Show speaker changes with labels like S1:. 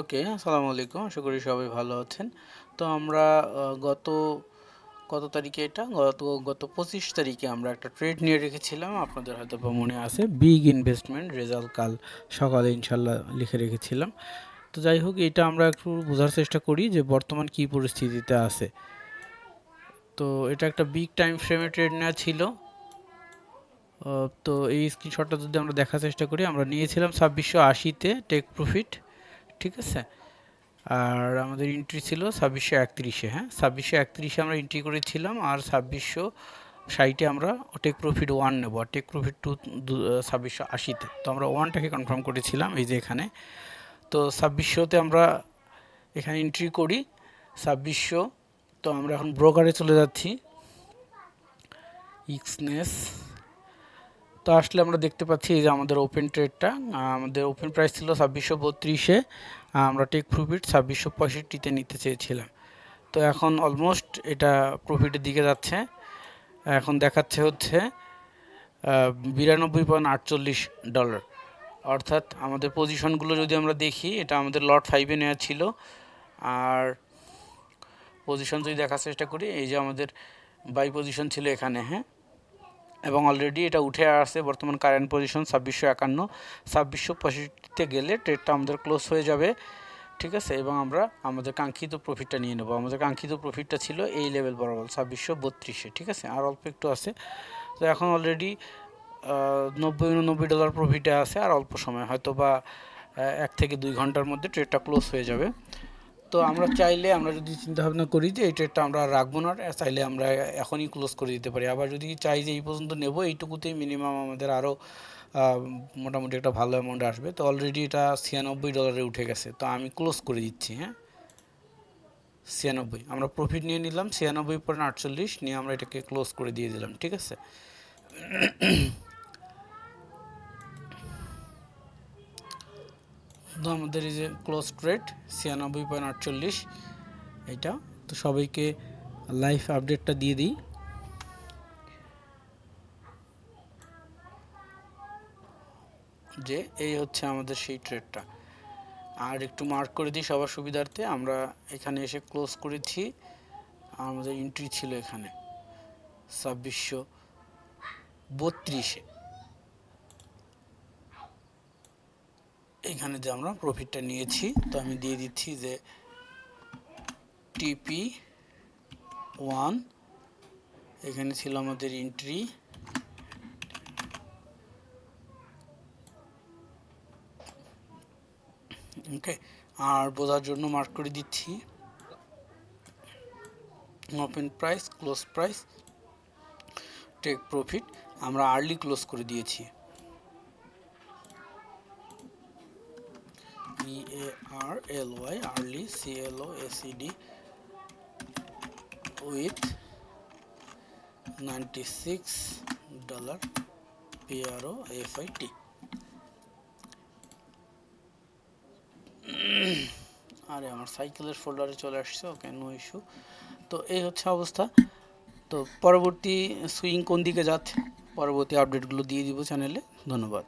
S1: ওকে আসসালামু আলাইকুম আশা করি সবাই ভালো আছেন। তো আমরা গত, কত তারিখে এটা? গত গত পঁচিশ তারিখে আমরা একটা ট্রেড নিয়ে রেখেছিলাম। আপনাদের হয়তো বা মনে আছে, বিগ ইনভেস্টমেন্ট রেজাল্ট কাল সকালে ইনশাল্লাহ লিখে রেখেছিলাম। তো যাই হোক, এটা আমরা একটু বোঝার চেষ্টা করি যে বর্তমান কী পরিস্থিতিতে আছে। তো এটা একটা বিগ টাইম ফ্রেমে ট্রেড নেওয়া ছিল। তো এই স্ক্রিনশটটা যদি আমরা দেখার চেষ্টা করি, আমরা নিয়েছিলাম ছাব্বিশশো আশিতে টেক প্রফিট। ঠিক আছে? আর আমাদের এন্ট্রি ছিল ছাব্বিশশো একত্রিশে হ্যাঁ? ছাব্বিশশো একত্রিশে আমরা এন্ট্রি করেছিলাম আর ছাব্বিশশো ষাটে আমরা টেক প্রফিট ওয়ান নেব আর টেক প্রফিট টু ছাব্বিশশো আশিতে। তো আমরা ওয়ানটাকে কনফার্ম করেছিলাম এই যে এখানে। তো ছাব্বিশশোতে আমরা এখানে এন্ট্রি করি, ছাব্বিশশো তো আমরা এখন ব্রোকারে চলে যাচ্ছি। ইক্সনেস তো আসলে আমরা দেখতে পাচ্ছি যে আমাদের ওপেন ট্রেডটা আমাদের ওপেন প্রাইস ছিল ছাব্বিশশো বত্রিশে। আমরা টেক প্রফিট ছাব্বিশশো পঁয়ষট্টিতে নিতে চেয়েছিলাম। তো এখন অলমোস্ট এটা প্রফিটের দিকে যাচ্ছে। এখন দেখাচ্ছে হচ্ছে বিরানব্বই পয়েন্ট আটচল্লিশ ডলার। অর্থাৎ আমাদের পজিশনগুলো যদি আমরা দেখি, এটা আমাদের লট ফাইভে নেওয়া ছিল। আর পজিশন যদি দেখার চেষ্টা করি, এই যে আমাদের বাই পজিশন ছিল এখানে হ্যাঁ? এবং অলরেডি এটা উঠে আসছে বর্তমান কারেন্ট পজিশন ছাব্বিশশো একান্ন। ছাব্বিশশো পঁয়ষট্টিতে গেলে ট্রেডটা আমাদের ক্লোজ হয়ে যাবে, ঠিক আছে? এবং আমরা আমাদের কাঙ্ক্ষিত প্রফিটটা নিয়ে নেব। আমাদের কাঙ্ক্ষিত প্রফিটটা ছিল এই লেভেল বরাবর, ছাব্বিশশো বত্রিশে, ঠিক আছে? আর অল্প একটু আছে। তো এখন অলরেডি নব্বই উননব্বই ডলার প্রফিটে আছে, আর অল্প সময়। হয়তো বা এক থেকে দুই ঘণ্টার মধ্যে ট্রেডটা ক্লোজ হয়ে যাবে। তো আমরা চাইলে আমরা যদি চিন্তা ভাবনা করি যে এই ট্রেডটা আমরা রাখব না, চাইলে আমরা এখনই ক্লোজ করে দিতে পারি। আবার যদি চাই যে এই পর্যন্ত নেব, এইটুকুতেই মিনিমাম আমাদের আরও মোটামুটি একটা ভালো অ্যামাউন্ট আসবে। তো অলরেডি এটা ছিয়ানব্বই ডলারে উঠে গেছে। তো আমি ক্লোজ করে দিচ্ছি হ্যাঁ? ছিয়ানব্বই। আমরা প্রফিট নিয়ে নিলাম, ছিয়ানব্বই পয়েন্ট আটচল্লিশ, নিয়ে আমরা এটাকে ক্লোজ করে দিয়ে দিলাম, ঠিক আছে? আমাদের এই যে ক্লোজ রেট ছিয়ানব্বই পয়েন্ট আটচল্লিশ, এইটা। তো সবাইকে লাইভ আপডেটটা দিয়ে দিই। যে এই হচ্ছে আমাদের সেই ট্রেডটা আর একটু মার্ক করে দিই সবার সুবিধার্থে। আমরা এখানে এসে ক্লোজ করেছি। আমাদের এন্ট্রি ছিল এখানে। ছাব্বিশশো বত্রিশে। এখানে যে আমরা প্রফিটটা নিয়েছি, তো আমি দিয়ে দিচ্ছি যে টিপি ওয়ান এখানে ছিল আমাদের এন্ট্রি ওকে আর বোঝার জন্য মার্ক করে দিচ্ছি। Open price close price take profit আমরা আর্লি ক্লোজ করে দিয়েছি। E A R L Y early C L O S E D with ninety six dollar P R O F I T আরে, আমার সাইকেলের ফোল্ডারে চলে আসছে, ওকে নো ইস্যু তো এই হচ্ছে অবস্থা। তো পরবর্তী সুইং কোন দিকে যাচ্ছে, পরবর্তী আপডেটগুলো দিয়ে দিব চ্যানেলে ধন্যবাদ।